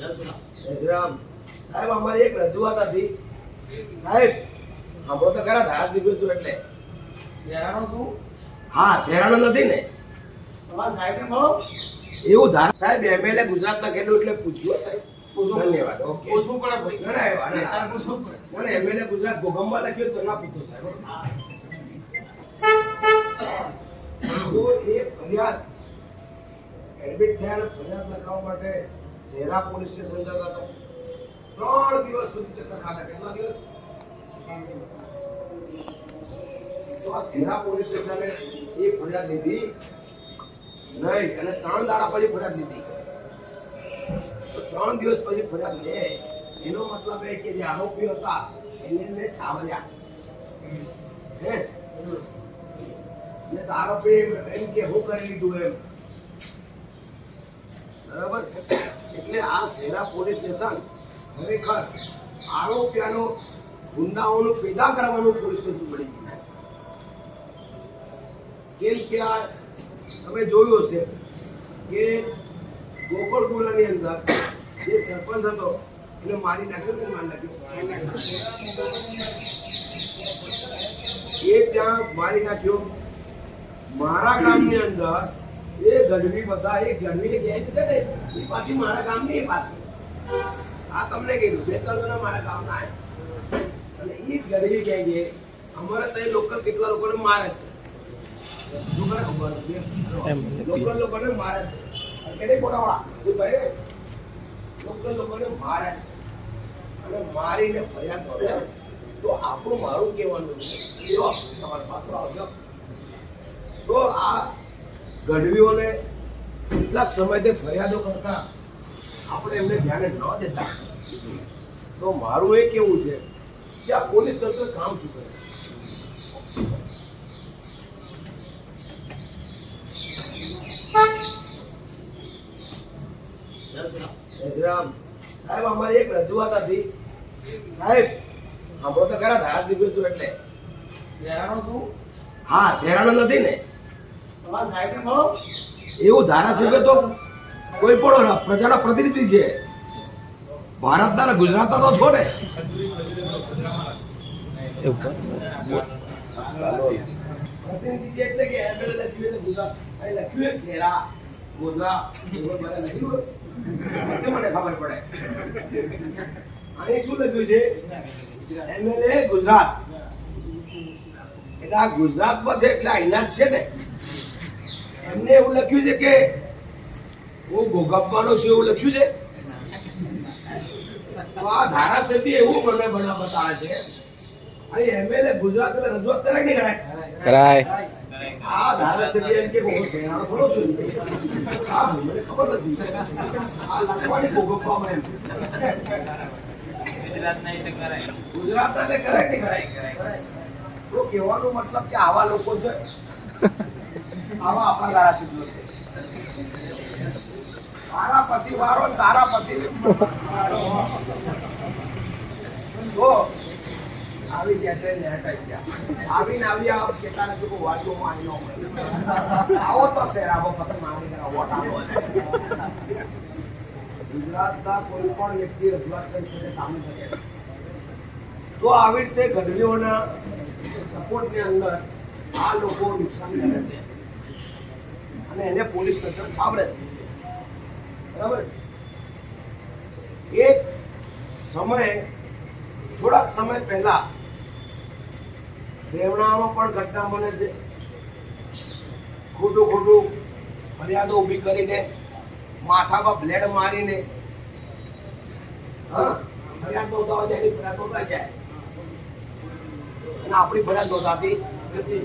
જયશ્રીરામ. સાહેબ અમારી એક રજૂઆત હતી. સાહેબ સાંભળો તો ખરા ધારાસભ્ય છું એટલે. યારાનો તું? હા ચહેરાનો નથી ને. તમારા સાહેબને મળો. એવું ધારા સાહેબ એમએલએ ગુજરાતના કેટલું એટલે પૂછ્યું સાહેબ. ધન્યવાદ ઓકે. પૂછવું પડે ભાઈ. ના, ના. પૂછવું પડે. મને એમએલએ ગુજરાત ભૂકંપમાં લખ્યું તો ના પૂછો સાહેબ. એ ફરિયાદ એડમિટ થયા ફરિયાદ લખાવવા માટે શહેરા પોલીસ સ્ટેશન જતા હતા. ત્રણ દિવસ સુધી ચક્કર ખાતા. કેટલા દિવસ? આ શહેરા પોલીસ સ્ટેશને એ લીધી. નહીં અને ત્રણ દાડા પછી ફરિયાદ તો ત્રણ દિવસ પછી ફરિયાદ લે. એનો મતલબ એ કે જે આરોપીઓ હતા એને લે હે? ને આરોપી એમ કે, હું કરી લીધું એમ. બરાબર? એટલે આ શહેરા પોલીસ સ્ટેશન ખરેખર આરોપિયાનો ગુંડાઓનું પેદા કરવાનું પોલીસ સ્ટેશન બની ગયું કેમ કે આ તમે જોયું હશે કે ગોકળપુરાની અંદર જે સરપંચ હતો એને મારી નાખ્યો કે મારી નાખ્યો એ ત્યાં મારી નાખ્યો. મારા ગામની અંદર એ ગઢવી બધા એ ગઢવી કહે છે ને એ પાછી મારા ગામની એ પાછી. આ તમને કીધું બે ત્રણ મારા ગામના. અને એ જ ગઢવી ગેંગે અમારે ત્યાં લોકલ કેટલા લોકોને મારે છે. ખબર? લોકલ લોકોને મારે છે. એને બોલાવડા શું કહે રે? લોકલ લોકોને મારે છે. અને મારીને ફરિયાદ કરે. તો આપણું મારું કહેવાનું છે જો તમારા પાત્રો આવજો. તો આ ગઢવીઓને કેટલાક સમયથી ફરિયાદો કરતા આપણે એમને ધ્યાને ન દેતા. તો મારું એ કેવું છે કે આ પોલીસ તંત્ર કામ શું કરે. સાહેબ અમારી એક રજૂઆત હતી. સાહેબ સાંભળો તો ખરા ધારાસભ્ય છું એટલે. હા શેરાણો નથી ને? એવું ધારાસભ્ય તો કોઈ પણ પ્રજાનો પ્રતિનિધિ છે. ભારતના ગુજરાતના તો છો ને. પ્રતિનિધિ એટલે કે MLA લખ્યું એટલે ગુજરાત. લખ્યું એક શેરા ગોધરા લખ્યું હોય. મને ખબર પડે. અહીં શું લખ્યું છે? એમએલએ ગુજરાત. એટલે આ ગુજરાતમાં છે એટલે અહીંના જ છે ને. એમને એવું લખ્યું છે કે હું ભોગવવાનો છું એવું લખ્યું છે? તો આ ધારાસભ્ય એવું મને બના બતાવે છે. અહીં એમએલએ ગુજરાત એટલે રજૂઆત કરાય નહીં કરાય? કરાય. આ ધારાસભ્ય એમ કે હું શહેરાનો થોડો છું. આ મને ખબર નથી. આ લખવાની ભોગવવામાં એમ. ગુજરાતના એટલે કરાય નહીં કરાય? તો કહેવાનો મતલબ કે આવા લોકો છે. આવા આપણા ધારાસભ્યો છે. મારા પછી વારો તારા પછી આવીને આવી આવી ન મળે. આવો તો શેર આવો, પછી માંગણી ગુજરાતના કોઈ પણ વ્યક્તિ રજૂઆત કરી શકે, સાંભળી શકે. તો આવી રીતે ગઢવીઓના સપોર્ટની અંદર આ લોકો નુકસાન કરે છે. અને એને પોલીસ તંત્ર છાબરે છે. બરાબર? એક સમયે, થોડાક સમય પહેલા રેવણામાં પણ ઘટના બને છે. ખોટું ખોટું ફરિયાદો ઊભી કરીને માથા પર બ્લેડ મારીને, હા, ફરિયાદ નોંધાવા જાય એની જાય? અને આપણી ફરિયાદ નોંધાતી નથી.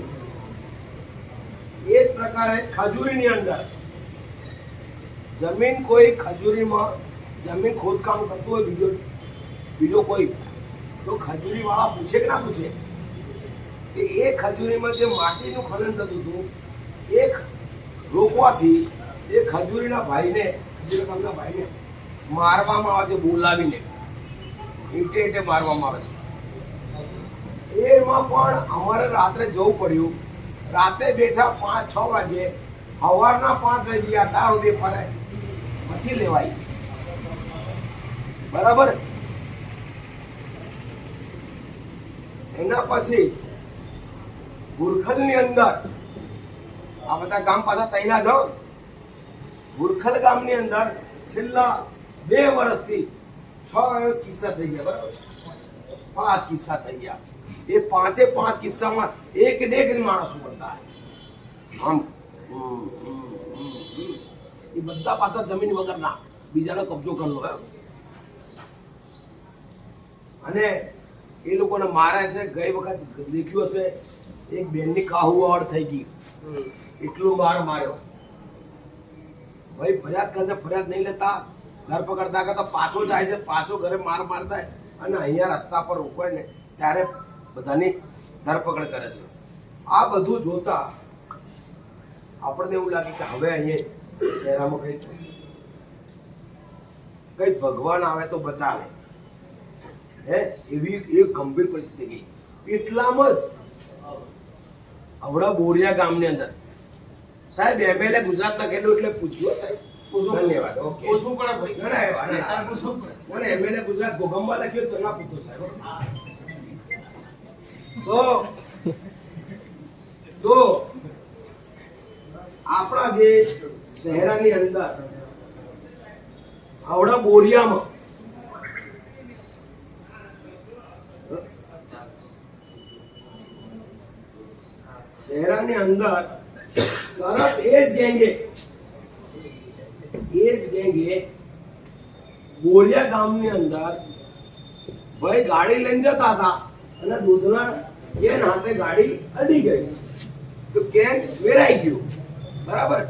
એ જ પ્રકારે ખજૂરીની અંદર. જમીન કોઈ ખજૂરીમાં, જમીન ખોદકામ કરતું હોય બીજો બીજો કોઈ, તો ખજૂરીવાળા પૂછે કે ના પૂછે? કે એ ખજૂરીમાં જે માટીનું ખનન થતું હતું, એ રોકવાથી એ ખજૂરીના ભાઈને ખજૂરી ભાઈને મારવામાં આવે છે, બોલાવીને. ઈટે ઈંટે મારવામાં આવે છે. એમાં પણ અમારે રાત્રે જવું પડ્યું. રાતે બેઠા પાંચ, છ વાગે સવારના પાંચ વાગે તાર સુધી ફરે પછી લેવાય. બરાબર? એના પછી ગુરખલની અંદર, આ બધા ગામ પાછા તૈના જો ગુરખલ ગામની અંદર છેલ્લા બે વર્ષથી છ કિસ્સા થઈ ગયા, બરાબર? પાંચ કિસ્સા થઈ ગયા. એ પાંચે પાંચ કિસ્સામાં એક ને એક માણસો બનતા આમ. એ બધા પાછા જમીન વગરના બીજાનો કબજો કરલો એમ. અને એ લોકોને મારે છે, ગઈ વખત દેખ્યું હશે, એક બેનની કાહુવાડ થઈ ગઈ. એટલું માર માર્યો. ભાઈ, ફરિયાદ કરતા ફરિયાદ નહીં લેતા. ઘર પકડતા કરતા પાછો જાય છે, પાછો ઘરે માર મારતા. અને અહીંયા રસ્તા પર રોકાય ને ત્યારે બધાની ધરપકડ કરે છે. આ બધું જોતા આપણને એવું લાગે કે હવે અહીંયા શહેરામાં કઈ કઈ ભગવાન આવે તો બચાવે. હે? એવી એક ગંભીર પરિસ્થિતિ ગઈ. એટલામાં જ આવડા બોરિયા ગામની અંદર. સાહેબ એમએલએ ગુજરાતના કેટલું એટલે પૂછ્યું સાહેબ? ધન્યવાદ ઓકે. પૂછવું પડે ભાઈ. ના, ના, ના, ના. તારે પૂછવું પડે. ના ના એમએલએ ગુજરાત ગોગંબા લખ્યું તો ના પૂછો સાહેબ તો તો આપણા જે શહેરાની અંદર આવડા બોરિયામાં શહેરાની અંદર તરત એ જ ગેંગે એ ગેંગે બોરિયા ગામની અંદર ભાઈ ગાડી લઈને જતા હતા અને દૂધના કેન હાથે ગાડી અડી ગઈ. તો કેન વેરાઈ ગયું. બરાબર?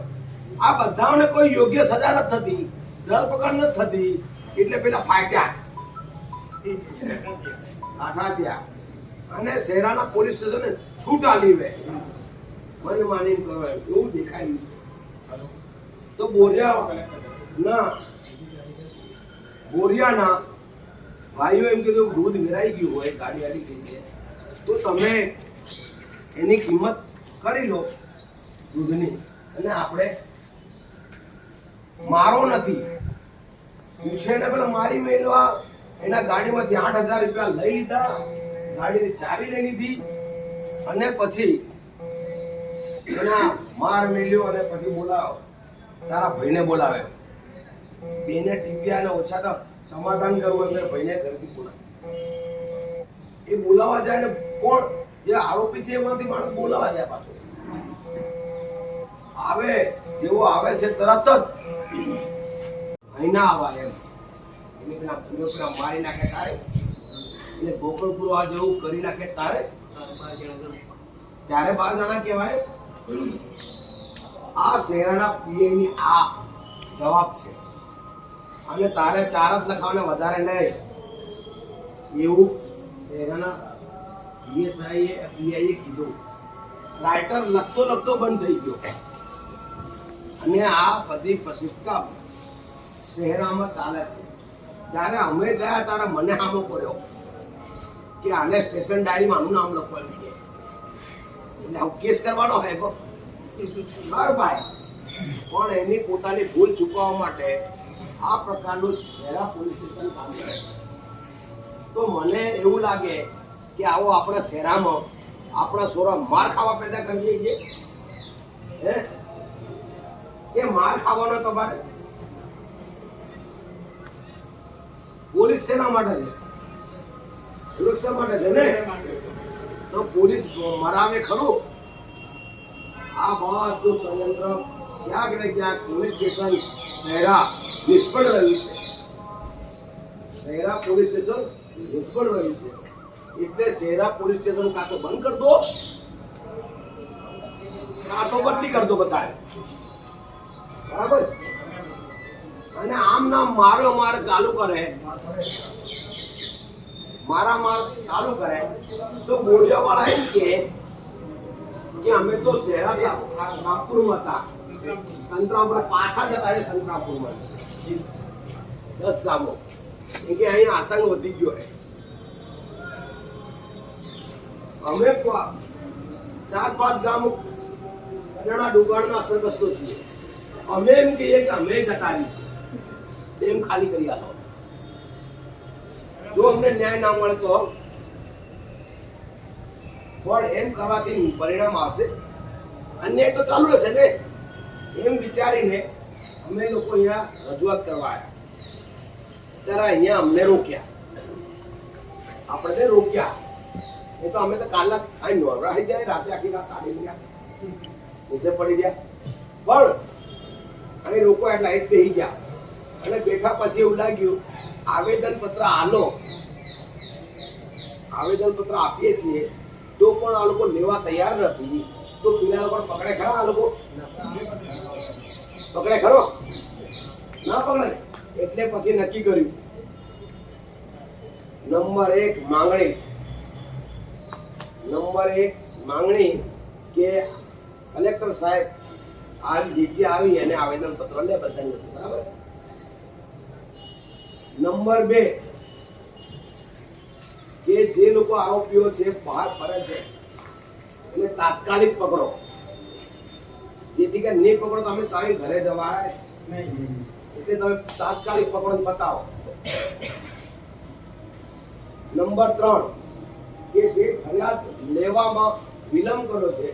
આ બધાને કોઈ યોગ્ય સજા ન થતી. ધરપકડ નથી થતી. એટલે પેલા ફાટ્યા. આઠા ત્યાં અને શહેરાના પોલીસ સ્ટેશને છૂટ આલી વે મન માની કરો, એવું દેખાયું. તો બોલ્યા, ના. બોરિયાના ભાઈઓ એમ કીધું, દૂધ વેરાઈ ગયું હોય ગાડી આડી થઈ તો તમે એની કિંમત કરી લો દૂધની. અને આપણે મારો નથી. પૂછેને પેલા મારી મેળવા એના ગાડીમાંથી આઠ હજાર રૂપિયા લઈ લીધા, ગાડીની ચાવી લઈ લીધી, અને પછી એના માર મેલ્યો અને પછી બોલાવો તારા ભાઈને બોલાવે. બેને ટીપ્યા અને ઓછા તો સમાધાન કરવું અંદર ભાઈને ઘરથી બોલાવે. એ બોલાવા જાય ને કોણ? જે આરોપી છે એમાંથી માણસ બોલાવા જાય પાછો. આવે જેવો આવે છે તરત જ. ભાઈ ના આવા એમ. એને પેલા ભૂલો પેલા મારી નાખે તારે. એટલે ગોકળપુર આ જેવું કરી નાખે તારે. ત્યારે બાર જણા કહેવાય. આ શહેરના પીએની આ જવાબ છે. અને તારે ચાર જ લખાવને વધારે નહીં. એવું શહેરના પીએસઆઈએ પીઆઈએ કીધું. રાઇટર લખતો લખતો બંધ થઈ ગયો. અને આ બધી સિસ્ટમ શહેરામાં ચાલે છે. જ્યારે અમે ગયા ત્યારે મને હામો કર્યો કે આને સ્ટેશન ડાયરીમાં આનું નામ લખવાનું એટલે કેસ કરવાનો હોય કો ભાઈ. પણ એની પોતાની ભૂલ ચૂકવવા માટે આ પ્રકારનું શહેરા પોલીસ સ્ટેશન કામ કરે તો મને એવું લાગે કે આવો આપણા શહેરામાં આપણા સોરા માર ખાવા પેદા કરી દઈએ હે? એ માર ખાવાનો તમારે? પોલીસ શેના માટે છે? સુરક્ષા માટે છે ને? તો પોલીસ મરાવે ખરું. આ બધું સંયંત્ર ક્યાંક ને ક્યાંક સ્ટેશન શહેરા નિષ્ફળ રહ્યું છે. શહેરા પોલીસ સ્ટેશન નિષ્ફળ રહ્યું છે. એટલે શહેરા પોલીસ સ્ટેશન કાં તો બંધ કરી દો કાં તો બદલી કરી દો બધાએ? બરાબર? અને આમ નામ મારો માર ચાલુ કરે. મારા માર ચાલુ કરે. તો બોડિયા વાળા એમ કે કે અમે તો શહેરા નાગપુરમાં હતા. સંતરામપુર પાછા જતા રહે સંતરામપુરમાં. દસ ગામો. કે અહીંયા આતંક વધી ગયો હે અમે ચાર, પાંચ ગામો કડાણા ડુંગાણના અસરગ્રસ્તો છીએ. અમે એમ કહીએ કે અમે જતા રહીએ એમ ખાલી કરી આલો. જો અમને ન્યાય ના મળે તો પણ એમ કરવાથી પરિણામ આવશે. અન્યાય તો ચાલુ રહેશે ને? એમ વિચારીને અમે લોકો અહીંયા રજૂઆત કરવા આવ્યા ત્યારે અહીંયા અમને રોક્યા. આપણને રોક્યા. એ તો અમે તો કાલના અહીં નોરાઈ જાય રાતે આખી રાત કાઢી ગયા નીચે પડી ગયા. પણ અહીં લોકો એટલા એક બેસી ગયા. અને બેઠા પછી એવું લાગ્યું આવેદન પત્ર આલો. આવેદન પત્ર આપીએ છીએ. તો પણ આ લોકો લેવા તૈયાર નથી. તો પેલા લોકો પકડે ખરા આ લોકો? પકડે ખરો? ના પકડે? એટલે પછી નક્કી કર્યું. નંબર એક માંગણી. નંબર એક માંગણી કે કલેક્ટર સાહેબ આ જે આવી અને આવેદન પત્ર લે બધાની. બરાબર? નંબર બે કે જે લોકો આરોપીઓ છે બહાર ફરે છે એને તાત્કાલિક પકડો. જેથી કે નહીં પકડો તો અમે તારી ઘરે જવાય. એટલે તમે તાત્કાલિક પકડો બતાવો. નંબર ત્રણ કે જે ફરિયાદ લેવામાં વિલંબ કર્યો છે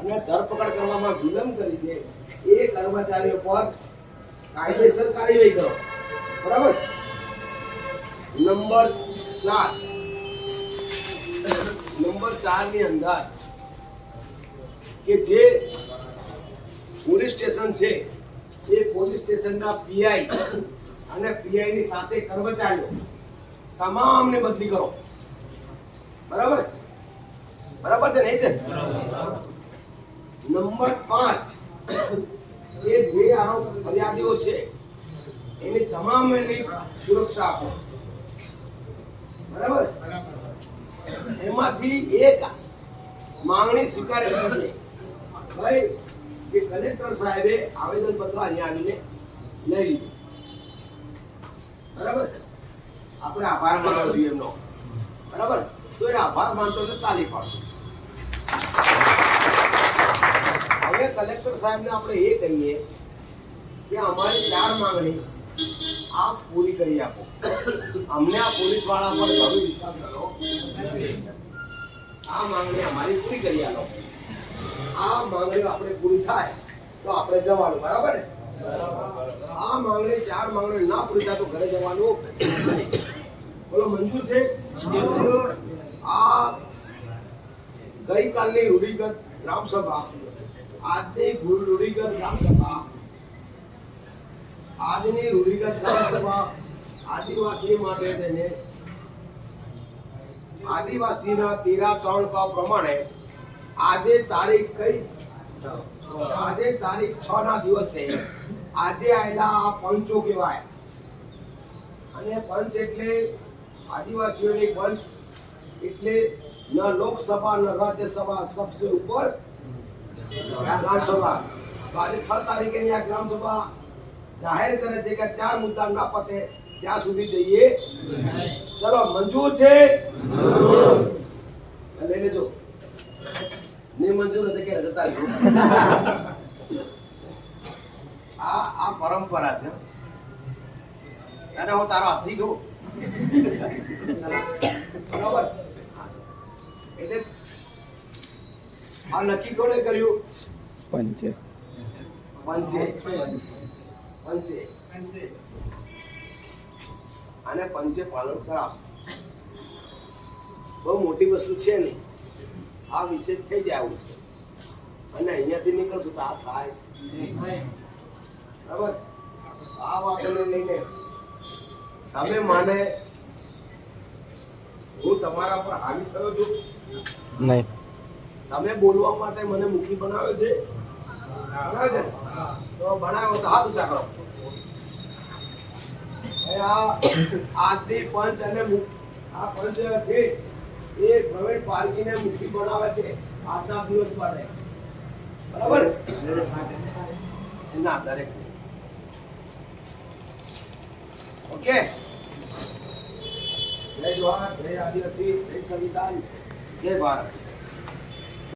અને ધરપકડ કરવામાં વિલંબ કરી છે એ કર્મચારીઓ પર કાયદેસર કાર્યવાહી કરો. બરાબર? નંબર ચાર નંબર ચારની અંદર કે જે પોલીસ સ્ટેશન છે, એ પોલીસ સ્ટેશનના પીઆઈ અને પીઆઈ ની સાથે કર્મચારીઓ તમામને બદલી કરો. બરાબર? બરાબર છે ને એ છે નંબર પાંચ કે જે આરોપ ફરિયાદીઓ છે, એની તમામ એની સુરક્ષા આપો. બરાબર? એમાંથી એક માંગણી સ્વીકારી છે. ભાઈ કે કલેક્ટર સાહેબે આવેદન પત્ર અહીંયા આવીને લઈ લીધું. બરાબર? આપણે આભાર માનવો જોઈએ એમનો. બરાબર? તો એ આભાર માનતો ને તાલી પાડતો. હવે કલેક્ટર સાહેબને આપણે એ કહીએ કે અમારી ચાર માંગણી આપ પૂરી કરી આપો. અમને આ પોલીસવાળા પર ઘણો વિશ્વાસ કરો. આ માંગણી અમારી પૂરી કરી આલો. આ માંગણી આપણે પૂરી થાય તો આપણે જવાનું, બરાબર ને? આ માંગણી, ચાર માંગણી ના પૂરી થાય તો ઘરે જવાનું. બોલો મંજૂર છે? આ ગઈકાલની રૂઢિગત ગ્રામસભા. આજની ગુરુ રૂઢિગત ગ્રામ સભા આજની રૂઢિગત આદિવાસી માટે તેને આદિવાસીના તીરા ત્રણ ક પ્રમાણે આજે તારીખ કઈ? આજે તારીખ છ ના દિવસે આજે આયેલા આ પંચો કહેવાય. અને પંચ એટલે આદિવાસીઓની પંચ એટલે ન લોકસભા, ન રાજ્યસભા, સબસે ઉપર ગ્રામસભા. આજે છ તારીખેની આ ગ્રામસભા જાહેર કરે છે કે ચાર મુદ્દા ના પતે ત્યાં સુધી જઈએ ચલો મંજૂર છે? લઈ લેજો. ને મંજૂર નથી કે જતા આ આ પરંપરા છે. અને હું તારો હાથી કહું બરાબર. એટલે આ નક્કી કોને કર્યું? પંચે. પંચે. પંચે. અને પંચે પાલન કરાવશે. બહુ મોટી વસ્તુ છે નહીં. આ વિશે થઈ જાય આવું છે. અને અહીંયાથી નીકળશું તો આ થાય. બરાબર? આ વાતને લઈને તમે માને હું તમારા પર હાવી થયો છું? નહીં. તમે બોલવા માટે મને મુખી બનાવ્યો છે? બરાબર એના દરેક ઓકે જય જવાહર જય આદિવાસી જય સંવિધાન જય ભારત.